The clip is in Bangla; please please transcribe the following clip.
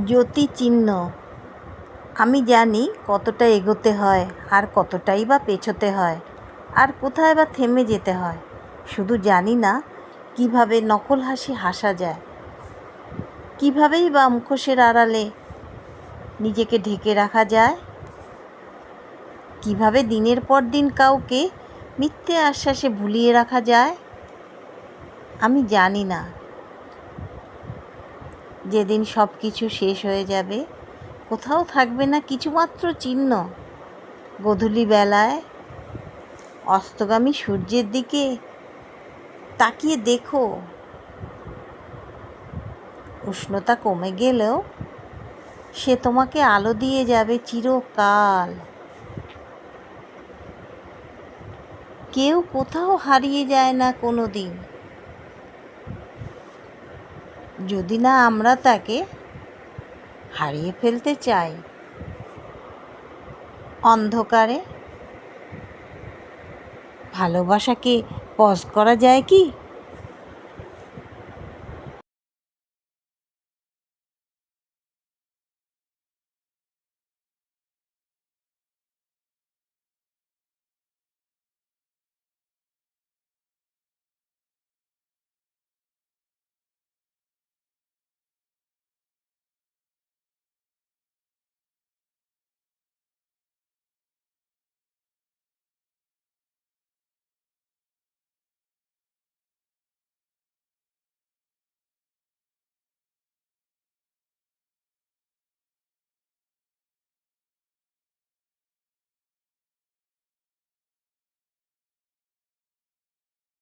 জ্যোতি চিহ্ন আমি জানি কতটা এগোতে হয় আর কতটাই বা পেছোতে হয় আর কোথায় বা থেমে যেতে হয়। শুধু জানি না কীভাবে নকল হাসি হাসা যায়। কীভাবেই বা মুখোশের আড়ালে নিজেকে ঢেকে রাখা যায়। কীভাবে দিনের পর দিন কাউকে মিথ্যে আশ্বাসে ভুলিয়ে রাখা যায়। আমি জানি না। যেদিন সব কিছু শেষ হয়ে যাবে, কোথাও থাকবে না কিছুমাত্র চিহ্ন। গধূলি বেলায় অস্তগামী সূর্যের দিকে তাকিয়ে দেখো। উষ্ণতা কমে গেলেও সে তোমাকে আলো দিয়ে যাবে চিরকাল। কেউ কোথাও হারিয়ে যায় না কোনো দিন যদি না আমরা তাকে হারিয়ে ফেলতে চাই। অন্ধকারে ভালোবাসাকে পজ করা যায় কি?